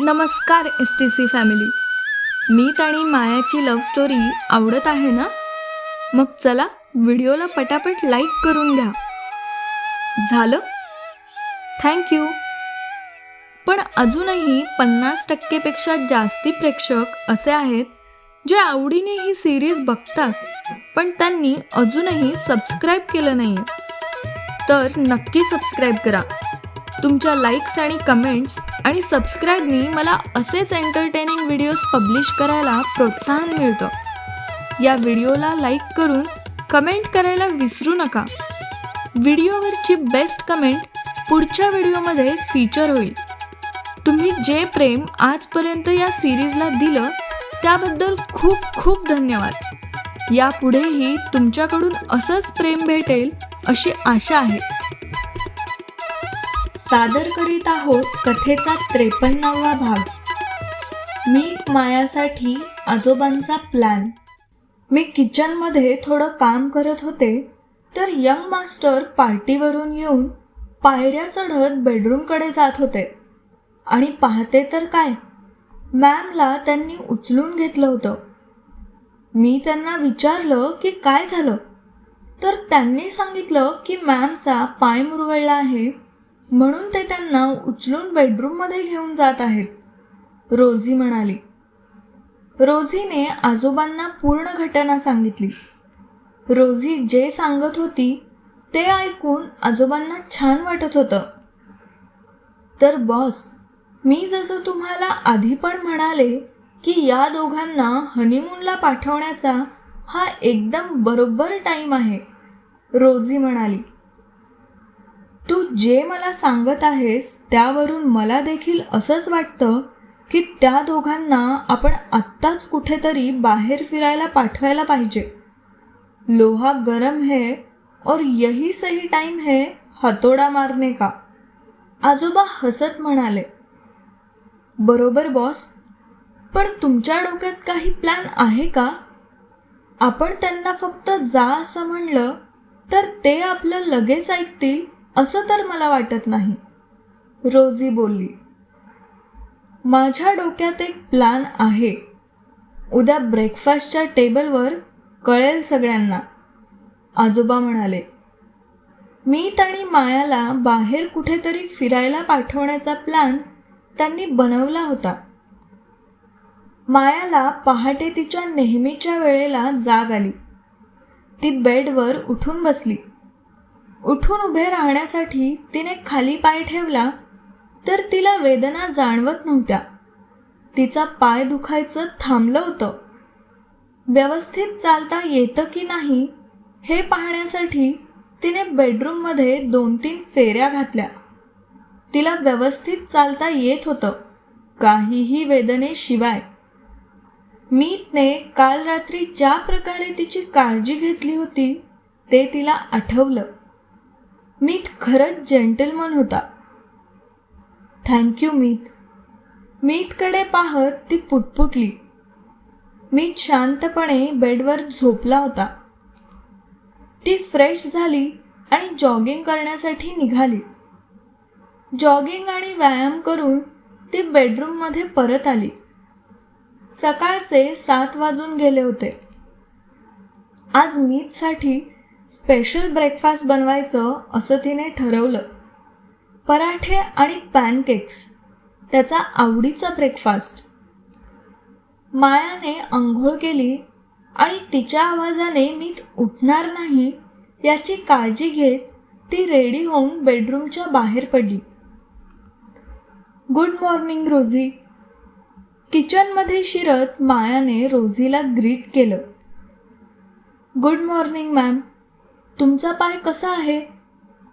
नमस्कार S T C family Meet आणि मायाची लव्ह स्टोरी आवडत आहे ना? मग चला व्हिडिओला पटापट लाईक करून घ्या. झालं? थँक्यू पण अजूनही पन्नास टक्केपेक्षा जास्ती प्रेक्षक असे आहेत जे आवडीने ही सिरीज बघतात पण त्यांनी अजूनही सबस्क्राईब केलं नाही तर नक्की सबस्क्राईब करा. तुमच्या लाईक्स आणि कमेंट्स आणि सबस्क्राईबनी मला असेच एंटरटेनिंग व्हिडिओज पब्लिश करायला प्रोत्साहन मिळतं. या व्हिडिओला लाईक करून कमेंट करायला विसरू नका. व्हिडिओवरची बेस्ट कमेंट पुढच्या व्हिडिओमध्ये फीचर होईल. तुम्ही जे प्रेम आजपर्यंत या सिरीजला दिलं त्याबद्दल खूप खूप धन्यवाद. यापुढेही तुमच्याकडून असंच प्रेम भेटेल अशी आशा आहे. सादर करीत आहोत कथेचा त्रेपन्नावा भाग. मी मायासाठी आजोबांचा प्लॅन मी किचनमध्ये थोडं काम करत होते तर यंग मास्टर पार्टीवरून येऊन पायऱ्या चढत बेडरूमकडे जात होते. आणि पाहते तर काय? मॅमला त्यांनी उचलून घेतलं होतं. मी त्यांना विचारलं की काय झालं? तर त्यांनी सांगितलं की मॅमचा पाय मुरगळला आहे म्हणून ते त्यांना उचलून बेडरूममध्ये घेऊन जात आहेत. रोझी म्हणाली. रोझीने आजोबांना पूर्ण घटना सांगितली. रोझी जे सांगत होती ते ऐकून आजोबांना छान वाटत होतं. तर बॉस मी जसं तुम्हाला आधी पण म्हणाले की या दोघांना हनीमूनला पाठवण्याचा हा एकदम बरोबर टाईम आहे. रोझी म्हणाली. तू जे मला सांगत आहेस त्यावरून मला देखील असंच वाटतं की त्या दोघांना आपण आत्ताच कुठेतरी बाहेर फिरायला पाठवायला पाहिजे. लोहा गरम है और यही सही टाइम है हतोडा मारने का. आजोबा हसत म्हणाले. बरोबर बॉस पण तुमच्या डोक्यात काही प्लॅन आहे का? आपण त्यांना फक्त जा असं म्हणलं तर ते आपलं लगेच ऐकतील? असं तर मला वाटत नाही. रोजी बोलली माझ्या डोक्यात एक प्लॅन आहे. उद्या ब्रेकफास्टच्या टेबलवर कळेल सगळ्यांना. आजोबा म्हणाले मीत आणि मायाला बाहेर कुठेतरी फिरायला पाठवण्याचा प्लॅन त्यांनी बनवला होता. मायाला पहाटे तिच्या नेहमीच्या वेळेला जाग आली. ती बेडवर उठून बसली. उठून उभे राहण्यासाठी तिने खाली पाय ठेवला तर तिला वेदना जाणवत नव्हत्या. तिचा पाय दुखायचं थांबलं होतं. व्यवस्थित चालता येतं की नाही हे पाहण्यासाठी तिने बेडरूममध्ये दोन तीन फेऱ्या घातल्या. तिला व्यवस्थित चालता येत होतं काहीही वेदनेशिवाय. मीतने काल रात्री ज्या प्रकारे तिची काळजी घेतली होती ते तिला आठवलं. मीत खरंच जेंटलमन होता. थँक्यू मीत. मीतकडे पाहत ती पुटपुटली. मीत शांतपणे बेडवर झोपला होता. ती फ्रेश झाली आणि जॉगिंग करण्यासाठी निघाली. जॉगिंग आणि व्यायाम करून ती बेडरूममध्ये परत आली. सकाळचे सात वाजून गेले होते. आज मीतसाठी स्पेशल ब्रेकफास्ट बनवायचं असं तिने ठरवलं. पराठे आणि पॅनकेक्स त्याचा आवडीचा ब्रेकफास्ट. मायाने आंघोळ केली आणि तिच्या आवाजाने मी उठणार नाही याची काळजी घेत ती रेडी होऊन बेडरूमच्या बाहेर पडली. Good morning Rosie. किचनमध्ये शिरत मायाने रोझीला ग्रीट केलं. Good morning ma'am. तुमचा पाय कसा आहे?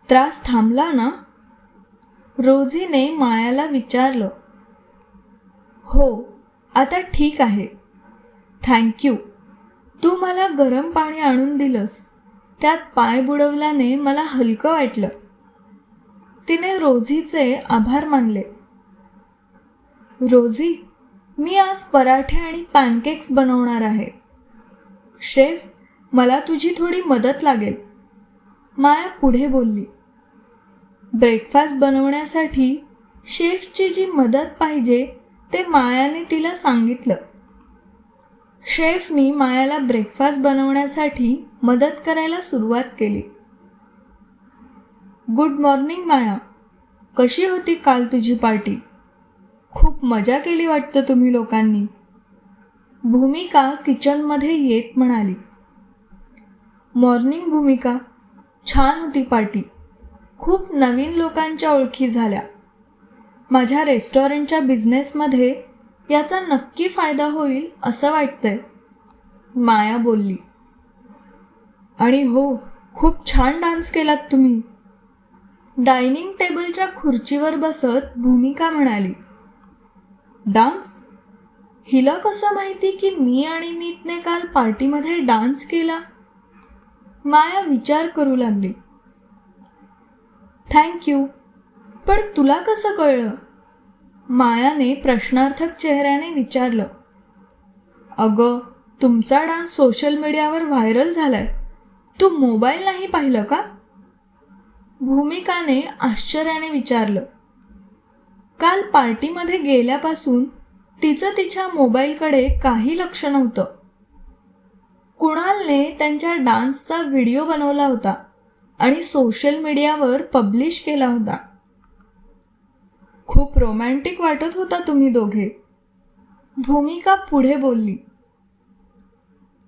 त्रास थांबला ना? रोझीने मायाला विचारलं. हो आता ठीक आहे. थँक्यू तू मला गरम पाणी आणून दिलंस. त्यात पाय बुडवल्याने मला हलकं वाटलं. तिने रोझीचे आभार मानले. रोझी मी आज पराठे आणि पॅनकेक्स बनवणार आहे. शेफ मला तुझी थोडी मदत लागेल. माया पुढे बोलली ब्रेकफास्ट बनवण्यासाठी शेफची जी मदत पाहिजे ते मायाने तिला सांगितलं. शेफनी मायाला ब्रेकफास्ट बनवण्यासाठी मदत करायला सुरुवात केली. गुड मॉर्निंग माया कशी होती काल तुझी पार्टी? खूप मजा केली वाटतं तुम्ही लोकांनी. भूमिका किचनमध्ये येत म्हणाली. मॉर्निंग भूमिका. छान होती पार्टी. खूप नवीन लोकांच्या ओळखी झाल्या. माझ्या रेस्टॉरंटच्या बिझनेसमध्ये याचा नक्की फायदा होईल असं वाटतंय. माया बोलली. आणि हो खूप छान डान्स केलात तुम्ही. डायनिंग टेबलच्या खुर्चीवर बसत भूमिका म्हणाली. डान्स? हिला कसं माहिती की मी आणि मीतने काल पार्टीमध्ये डान्स केला? माया विचार करू लागली. थँक्यू पण तुला कसं कळलं? मायाने प्रश्नार्थक चेहऱ्याने विचारलं. अगं तुमचा डान्स सोशल मीडियावर व्हायरल झालाय. तू मोबाईल नाही पाहिलं का? भूमिकाने आश्चर्याने विचारलं. काल पार्टीमध्ये गेल्यापासून तिचं तिच्या मोबाईलकडे काही लक्ष नव्हतं. कुणालने त्यांच्या डान्सचा व्हिडिओ बनवला होता आणि सोशल मीडियावर पब्लिश केला होता. खूप रोमॅन्टिक वाटत होता तुम्ही दोघे. भूमिका पुढे बोलली.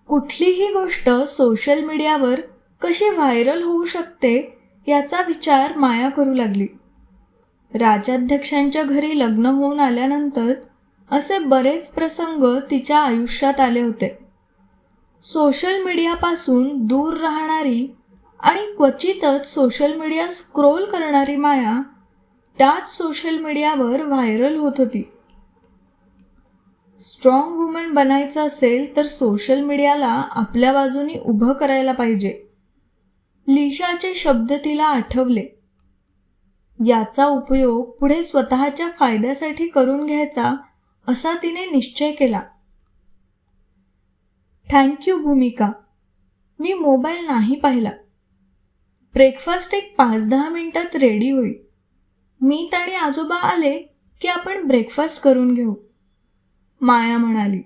कुठलीही गोष्ट सोशल मीडियावर कशी व्हायरल होऊ शकते याचा विचार माया करू लागली. राजाध्यक्षांच्या घरी लग्न होऊन आल्यानंतर असे बरेच प्रसंग तिच्या आयुष्यात आले होते. सोशल मीडियापासून दूर राहणारी आणि क्वचितच सोशल मीडिया स्क्रोल करणारी माया त्याच सोशल मीडियावर व्हायरल होत होती. स्ट्रॉंग वुमन बनायचं असेल तर सोशल मीडियाला आपल्या बाजूनी उभं करायला पाहिजे. लिशाचे शब्द तिला आठवले. याचा उपयोग पुढे स्वतःच्या फायद्यासाठी करून घ्यायचा असा तिने निश्चय केला. थँक्यू भूमिका. मी मोबाईल नाही पाहिला. ब्रेकफास्ट एक पाच दहा मिनटात रेडी होईल. मी आणि आजोबा आले की आपण ब्रेकफास्ट करून घेऊ. माया म्हणाली.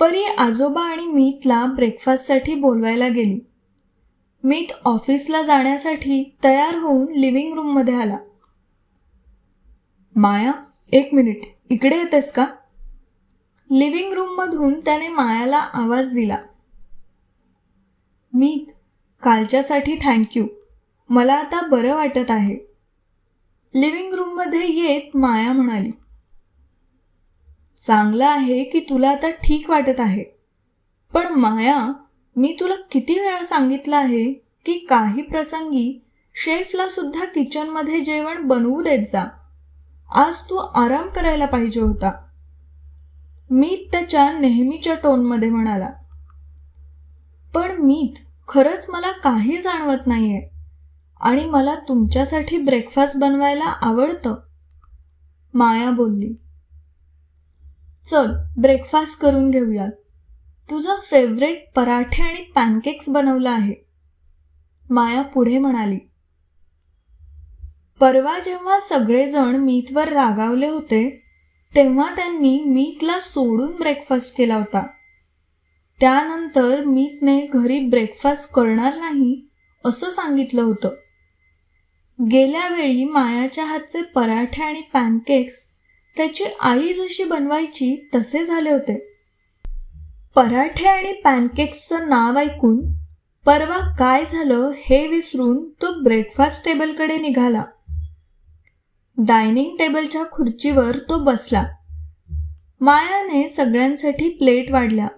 परी आजोबा आणि मीतला ब्रेकफास्टसाठी बोलवायला गेली. मीत ऑफिसला जाण्यासाठी तयार होऊन लिव्हिंग रूममध्ये आला. माया एक मिनिट. इकडे येतेस का? लिव्हिंग रूममधून त्याने मायाला आवाज दिला. मी कालच्यासाठी थँक्यू मला आता बरं वाटत आहे. लिव्हिंग रूममध्ये येत माया म्हणाली. चांगलं आहे की तुला आता ठीक वाटत आहे. पण माया मी तुला किती वेळा सांगितलं आहे की काही प्रसंगी शेफला सुद्धा किचनमध्ये जेवण बनवू देत जा. आज तू आराम करायला पाहिजे होता. मीत त्याच्या नेहमीच्या टोनमध्ये म्हणाला. पण मीत खरंच मला काही जाणवत नाहीये. आणि मला तुमच्यासाठी ब्रेकफास्ट बनवायला आवडतं. माया बोलली. चल ब्रेकफास्ट करून घेऊयात. तुझा फेवरेट पराठे आणि पॅनकेक्स बनवला आहे. माया पुढे म्हणाली. परवा जेव्हा सगळेजण मीतवर रागावले होते तेव्हा त्यांनी मीतला सोडून ब्रेकफास्ट केला होता. त्यानंतर मीतने घरी ब्रेकफास्ट करणार नाही असं सांगितलं होतं. गेल्या वेळी मायाच्या हातचे पराठे आणि पॅनकेक्स त्याची आई जशी बनवायची तसे झाले होते. पराठे आणि पॅनकेक्सचं नाव ऐकून परवा काय झालं हे विसरून तो ब्रेकफास्ट टेबलकडे निघाला. डायनिंग टेबलच्या खुर्चीवर तो बसला. मायाने सगळ्यांसाठी प्लेट वाढल्या.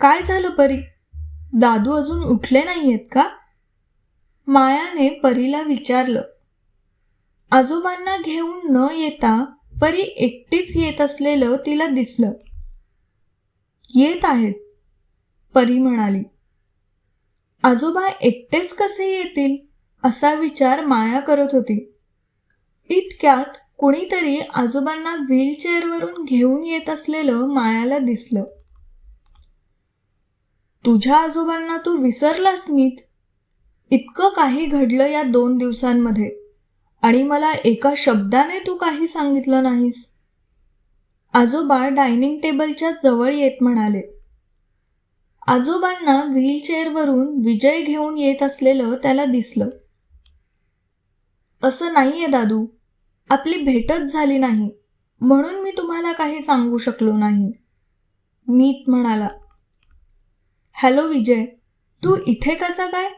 काय झालं परी? दादू अजून उठले नाहीयेत का? मायाने परीला विचारलं. आजोबांना घेऊन न येता परी एकटीच येत असलेलं तिला दिसलं. येत आहेत परी म्हणाली. आजोबा एकटेच कसे येतील? असा विचार माया करत होती. इतक्यात कुणीतरी आजोबांना व्हीलचेअरवरून घेऊन येत असलेलं मायाला दिसलं. तुझ्या आजोबांना तू विसरलास मीत? इतकं काही घडलं या दोन दिवसांमध्ये. आणि मला एका शब्दाने तू काही सांगितलं नाहीस. आजोबा डायनिंग टेबलच्या जवळ येत म्हणाले. आजोबांना व्हीलचेअरवरून विजय घेऊन येत असलेलं त्याला दिसलं. असं नाहीये दादू. आपली भेटच झाली नाही. म्हणून मी तुम्हाला काही सांगू शकलो नाही. मीत म्हणाला हॅलो विजय तू इथे कसा काय?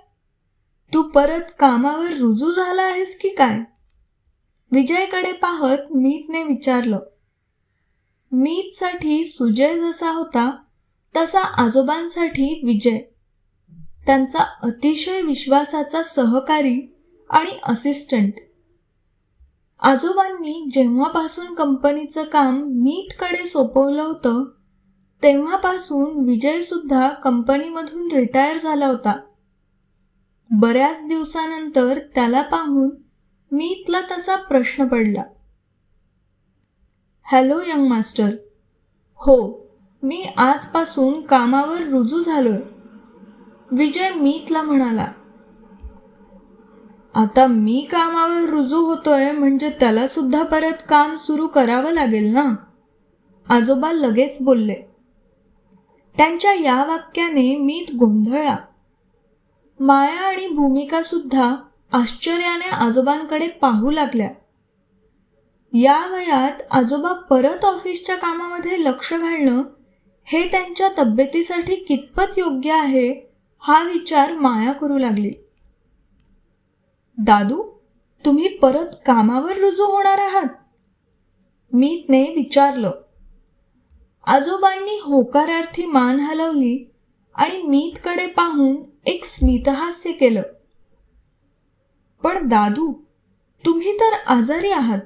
तू परत कामावर रुजू झाला आहेस की काय? विजयकडे पाहत मीतने विचारलं मीतसाठी सुजय जसा होता तसा आजोबांसाठी विजय. त्यांचा अतिशय विश्वासाचा सहकारी आणि असिस्टंट. आजोबांनी जेव्हापासून कंपनीचं काम मीतकडे सोपवलं होतं तेव्हापासून विजयसुद्धा कंपनीमधून रिटायर झाला होता. बऱ्याच दिवसानंतर त्याला पाहून मीतला तसा प्रश्न पडला. Hello young master. हो मी आजपासून कामावर रुजू झालोय. विजय मीतला म्हणाला. आता मी कामावर रुजू होतोय म्हणजे त्याला सुद्धा परत काम सुरू करावं लागेल ना? आजोबा लगेच बोलले. त्यांच्या या वाक्याने मीत गोंधळला. माया आणि भूमिका सुद्धा आश्चर्याने आजोबांकडे पाहू लागल्या. या वयात आजोबा परत ऑफिसच्या कामामध्ये लक्ष घालणं हे त्यांच्या तब्येतीसाठी कितपत योग्य आहे हा विचार माया करू लागली. दादू तुम्ही परत कामावर रुजू होणार आहात? मीतने विचारलं. आजोबांनी होकारार्थी मान हलवली आणि मीतकडे पाहून एक स्मितहास्य केलं. पण दादू तुम्ही तर आजारी आहात.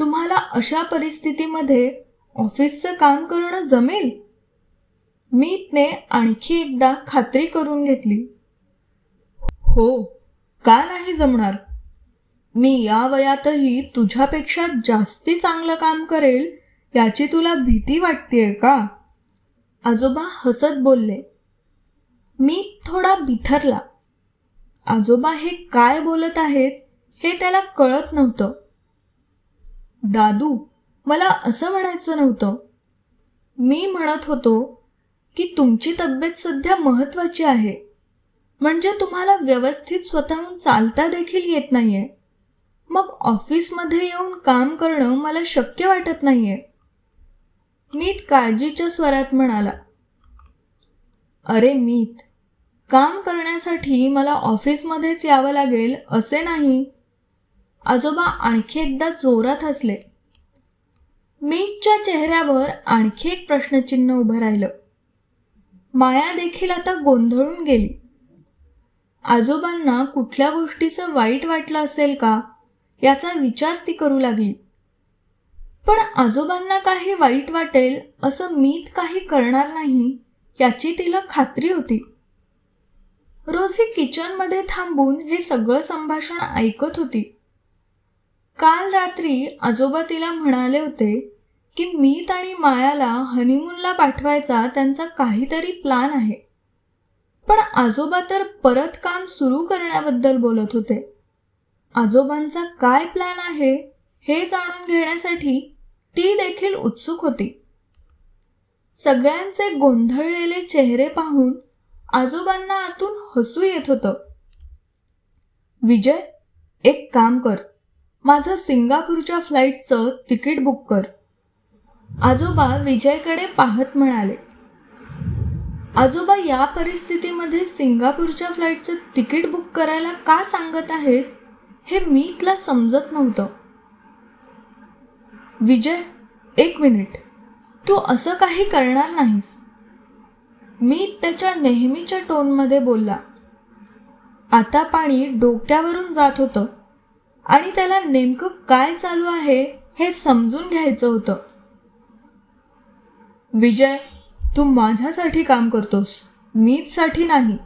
तुम्हाला अशा परिस्थितीमध्ये ऑफिसचं काम करणं जमेल? मीतने आणखी एकदा खात्री करून घेतली. हो का नाही जमणार? मी या वयातही तुझ्यापेक्षा जास्ती चांगलं काम करेल याची तुला भीती वाटतेय का? आजोबा हसत बोलले. मी थोडा बिथरला. आजोबा हे काय बोलत आहेत हे त्याला कळत नव्हतं. दादू मला असं म्हणायचं नव्हतं. मी म्हणत होतो की तुमची तब्येत सध्या महत्त्वाची आहे. म्हणजे तुम्हाला व्यवस्थित स्वतःहून चालता देखील येत नाहीये. मग ऑफिसमध्ये येऊन काम करणं मला शक्य वाटत नाहीये. मीत काळजीच्या स्वरात म्हणाला अरे मीत काम करण्यासाठी मला ऑफिसमध्येच यावं लागेल असे नाही. आजोबा आणखी एकदा जोरात हसले. मीतच्या चेहऱ्यावर आणखी एक प्रश्नचिन्ह उभं राहिलं. माया देखील आता गोंधळून गेली. आजोबांना कुठल्या गोष्टीचं वाईट वाटलं असेल का? याचा विचार ती करू लागली. पण आजोबांना काही वाईट वाटेल असं मीत काही करणार नाही याची तिला खात्री होती. रोज ही किचनमध्ये थांबून हे सगळं संभाषण ऐकत होती. काल रात्री आजोबा तिला म्हणाले होते की मीत आणि मायाला हनीमूनला पाठवायचा त्यांचा काहीतरी प्लान आहे. पण आजोबा तर परत काम सुरू करण्याबद्दल बोलत होते. आजोबांचा काय प्लॅन आहे हे जाणून घेण्यासाठी ती देखील उत्सुक होती. सगळ्यांचे गोंधळलेले चेहरे पाहून आजोबांना आतून हसू येत होतं. विजय एक काम कर. माझं सिंगापूरच्या फ्लाईटचं तिकीट बुक कर. आजोबा विजयकडे पाहत म्हणाले. आजोबा या परिस्थितीमध्ये सिंगापूरच्या फ्लाईटचं तिकीट बुक करायला का सांगत आहेत हे मी तुला समजत नव्हतं. विजय एक मिनिट. तू असं काही करणार नाहीस. मी त्याच्या नेहमीच्या टोनमध्ये बोलला. आता पाणी डोक्यावरून जात होतं आणि त्याला नेमकं काय चालू आहे हे समजून घ्यायचं होतं. विजय तू माझ्यासाठी काम करतोस. मीचसाठी नाही.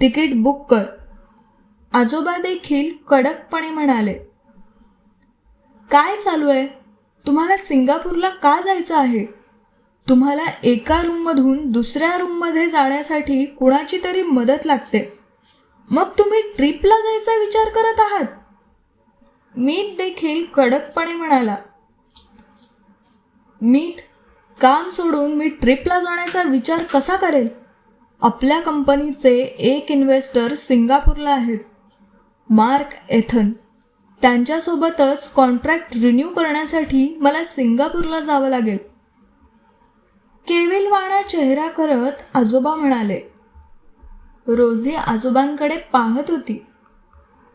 तिकीट बुक कर. आजोबा देखील कडकपणे म्हणाले. काय चालू आहे? तुम्हाला सिंगापूरला का जायचं आहे? तुम्हाला एका रूममधून दुसऱ्या रूममध्ये जाण्यासाठी कुणाची तरी मदत लागते. मग तुम्ही ट्रिपला जायचा विचार करत आहात? मीत देखील कडकपणे म्हणाला. मीत काम सोडून मी ट्रिपला जाण्याचा विचार कसा करेल आपल्या कंपनीचे एक इन्व्हेस्टर सिंगापूरला आहेत. Mark Ethan. त्यांच्यासोबतच कॉन्ट्रॅक्ट रिन्यू करण्यासाठी मला सिंगापूरला जावं लागेल. केविलवाणा चेहरा करत आजोबा म्हणाले. रोजी आजोबांकडे पाहत होती.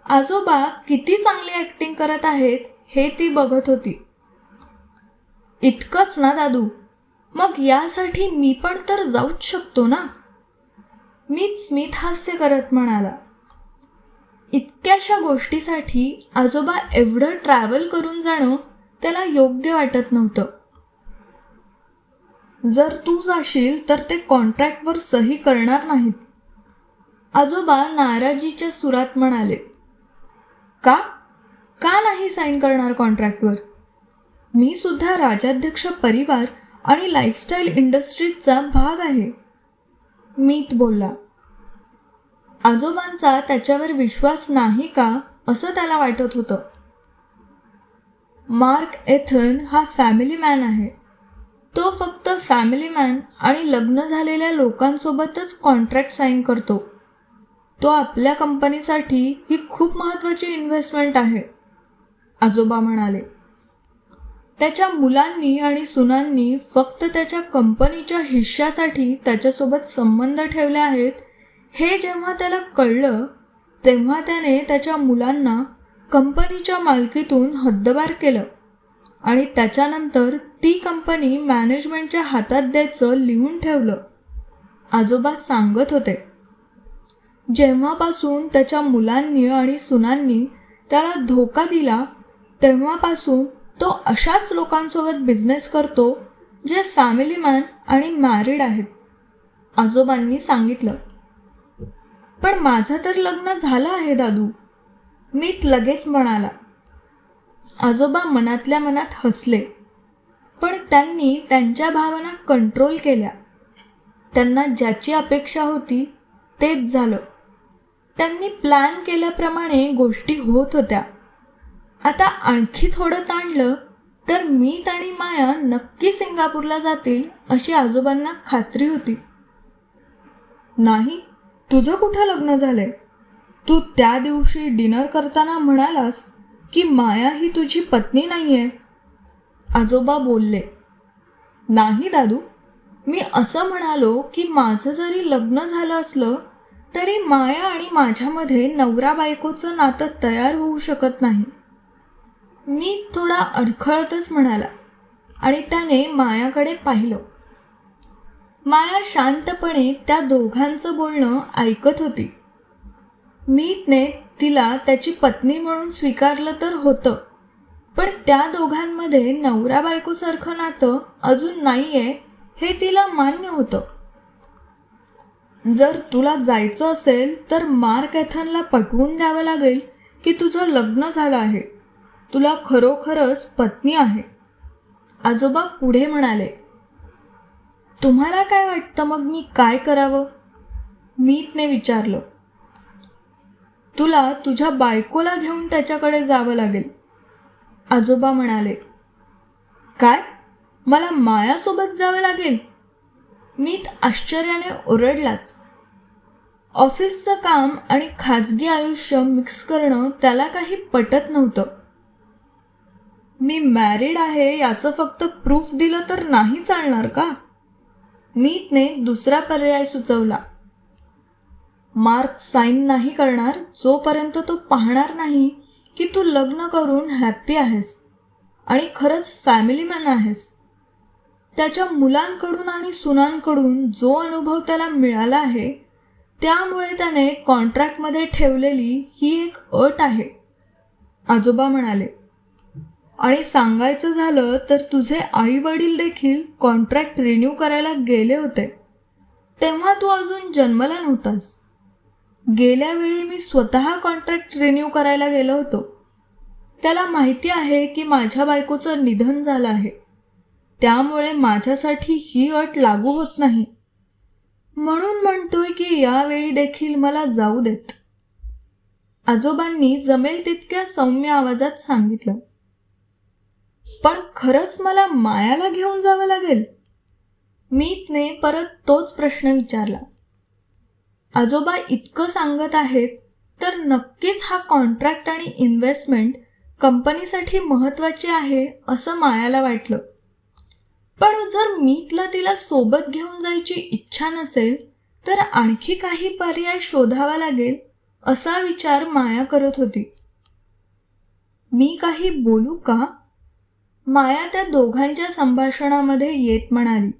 आजोबा किती चांगली ॲक्टिंग करत आहेत हे ती बघत होती. इतकंच ना दादू? मग यासाठी मी पण तर जाऊच शकतो ना? मीच स्मित हास्य करत म्हणाला. इतक्याशा गोष्टीसाठी आजोबा एवढं ट्रॅव्हल करून जाणं त्याला योग्य वाटत नव्हतं. जर तू जाशील तर ते कॉन्ट्रॅक्टवर सही करणार नाहीत. आजोबा नाराजीच्या सुरात म्हणाले. का? का नाही साईन करणार कॉन्ट्रॅक्टवर मी सुद्धा राजाध्यक्ष परिवार आणि लाईफस्टाईल इंडस्ट्रीजचा भाग आहे. मीत बोलला. आजोबांचा त्याच्यावर विश्वास नाही का? असं त्याला वाटत होतं. मार्क एथन हा फॅमिली मॅन आहे. तो फक्त फॅमिली मॅन आणि लग्न झालेल्या लोकांसोबतच कॉन्ट्रॅक्ट साईन करतो. तो आपल्या कंपनीसाठी ही खूप महत्त्वाची इन्व्हेस्टमेंट आहे. आजोबा म्हणाले. त्याच्या मुलांनी आणि सुनांनी फक्त त्याच्या कंपनीच्या हिश्श्यासाठी त्याच्यासोबत संबंध ठेवले आहेत हे जेव्हा त्याला कळलं तेव्हा त्याने त्याच्या मुलांना कंपनीच्या मालकीतून हद्दबार केलं आणि त्याच्यानंतर ती कंपनी मॅनेजमेंटच्या हातात द्यायचं लिहून ठेवलं. आजोबा सांगत होते. जेव्हापासून त्याच्या मुलांनी आणि सुनांनी त्याला धोका दिला तेव्हापासून तो अशाच लोकांसोबत बिझनेस करतो जे फॅमिली मॅन आणि मॅरिड आहेत आजोबांनी सांगितलं. पण माझं तर लग्न झालं आहे दादू. मीत लगेच म्हणाला. आजोबा मनातल्या मनात हसले पण त्यांनी त्यांच्या भावना कंट्रोल केल्या. त्यांना ज्याची अपेक्षा होती तेच झालं. त्यांनी प्लॅन केल्याप्रमाणे गोष्टी होत होत्या. आता आणखी थोडं ताणलं तर मीत आणि माया नक्की सिंगापूरला जातील अशी आजोबांना खात्री होती. नाही तुझं कुठं लग्न झालंय? तू त्या दिवशी डिनर करताना म्हणालास की माया ही तुझी पत्नी नाही आहे आजोबा बोलले नाही दादू मी असं म्हणालो की माझं जरी लग्न झालं असलं तरी माया आणि माझ्यामध्ये नवरा बायकोचं नातं तयार होऊ शकत नाही. मी थोडा अडखळतच म्हणाला आणि त्याने मायाकडे पाहिलं. माया शांतपणे त्या दोघांचं बोलणं ऐकत होती. मीतने तिला त्याची पत्नी म्हणून स्वीकारलं तर होतं पण त्या दोघांमध्ये नवरा बायकोसारखं नातं अजून नाही आहे हे तिला मान्य होतं. जर तुला जायचं असेल तर मार्क एथनला पटवून द्यावं लागेल की तुझं लग्न झालं आहे. तुला खरोखरच पत्नी आहे. आजोबा पुढे म्हणाले तुम्हाला काय वाटतं मग मी काय करावं? मीतने विचारलं तुला तुझ्या बायकोला घेऊन त्याच्याकडे जावं लागेल. आजोबा म्हणाले काय? मला मायासोबत जावं लागेल? मीत आश्चर्याने ओरडलाच ऑफिसचं काम आणि खाजगी आयुष्य मिक्स करणं त्याला काही पटत नव्हतं. मी मॅरिड आहे याचं फक्त प्रूफ दिलं तर नाही चालणार का? मीतने दुसरा पर्याय सुचवला. मार्क साईन नाही करणार जोपर्यंत तो पाहणार नाही की तू लग्न करून हॅप्पी आहेस आणि खरंच फॅमिली मॅन आहेस. त्याच्या मुलांकडून आणि सुनांकडून जो अनुभव त्याला मिळाला आहे त्यामुळे त्याने कॉन्ट्रॅक्टमध्ये ठेवलेली ही एक अट आहे. आजोबा म्हणाले आणि सांगायचं झालं तर तुझे आई वडील देखील कॉन्ट्रॅक्ट रिन्यू करायला गेले होते. तेव्हा तू अजून जन्मला नव्हतास. गेल्या वेळी मी स्वतः कॉन्ट्रॅक्ट रिन्यू करायला गेलो होतो. त्याला माहिती आहे की माझ्या बायकोचं निधन झालं आहे. त्यामुळे माझ्यासाठी ही अट लागू होत नाही. म्हणून म्हणतोय की यावेळी देखील मला जाऊ देत. आजोबांनी जमेल तितक्या सौम्य आवाजात सांगितलं. पण खरंच मला मायाला घेऊन जावं लागेल? मीतने परत तोच प्रश्न विचारला. आजोबा इतकं सांगत आहेत तर नक्कीच हा कॉन्ट्रॅक्ट आणि इन्व्हेस्टमेंट कंपनीसाठी महत्त्वाची आहे असं मायाला वाटलं. पण जर मीतला तिला सोबत घेऊन जायची इच्छा नसेल तर आणखी काही पर्याय शोधावा लागेल असा विचार माया करत होती. मी काही बोलू का? माया त्या दोघांच्या संभाषणामध्ये येत म्हणाली.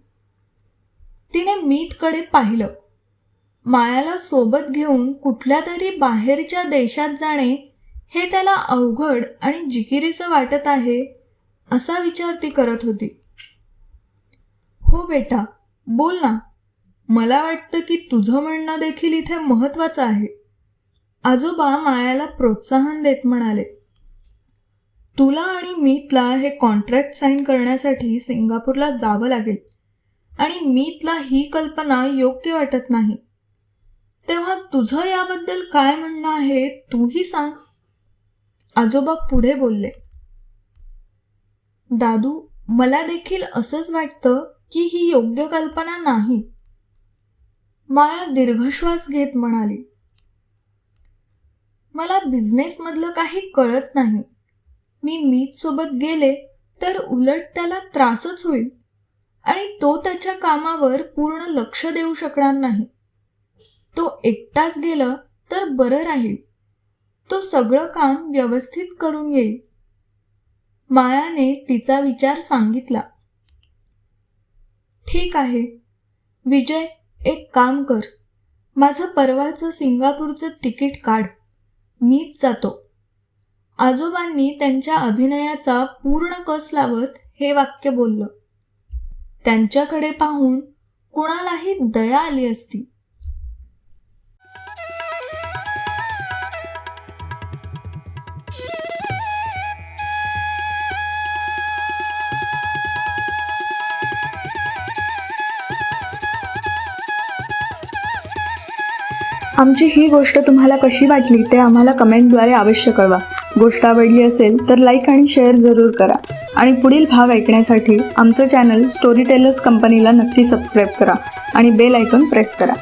तिने मीतकडे पाहिलं. मायाला सोबत घेऊन कुठल्या तरी बाहेरच्या देशात जाणे हे त्याला अवघड आणि जिकिरीचं वाटत आहे असा विचार ती करत होती. हो बेटा बोल ना. मला वाटतं की तुझं म्हणणं देखील इथे महत्त्वाचं आहे. आजोबा मायाला प्रोत्साहन देत म्हणाले. तुला आणि मीतला हे कॉन्ट्रॅक्ट साईन करण्यासाठी सिंगापूरला जावं लागेल. आणि मीतला ही कल्पना योग्य वाटत नाही. तेव्हा तुझं याबद्दल काय म्हणणं आहे तूही सांग. आजोबा पुढे बोलले. दादू मला देखील असंच वाटतं की ही योग्य कल्पना नाही. माया दीर्घश्वास घेत म्हणाली. मला बिझनेसमधलं काही कळत नाही. मी मीत सोबत गेले तर उलट त्याला त्रासच होईल. आणि तो त्याच्या कामावर पूर्ण लक्ष देऊ शकणार नाही. तो एकटाच गेलं तर बरं राहील. तो सगळं काम व्यवस्थित करून येईल. मायाने तिचा विचार सांगितला. ठीक आहे. विजय एक काम कर. माझं परवाचं सिंगापूरचं तिकीट काढ. मीच जातो. आजोबांनी त्यांच्या अभिनयाचा पूर्ण कस लावत हे वाक्य बोललं. त्यांच्याकडे पाहून कुणालाही दया आली असती. आमची ही गोष्ट तुम्हाला कशी वाटली ते आम्हाला कमेंटद्वारे अवश्य कळवा. गोष्ट आवडली असेल तर लाईक आणि शेअर जरूर करा. आणि पुढील भाग ऐकण्यासाठी आमचं चॅनल स्टोरी टेलर्स कंपनीला नक्की सबस्क्राईब करा आणि बेल आयकॉन प्रेस करा.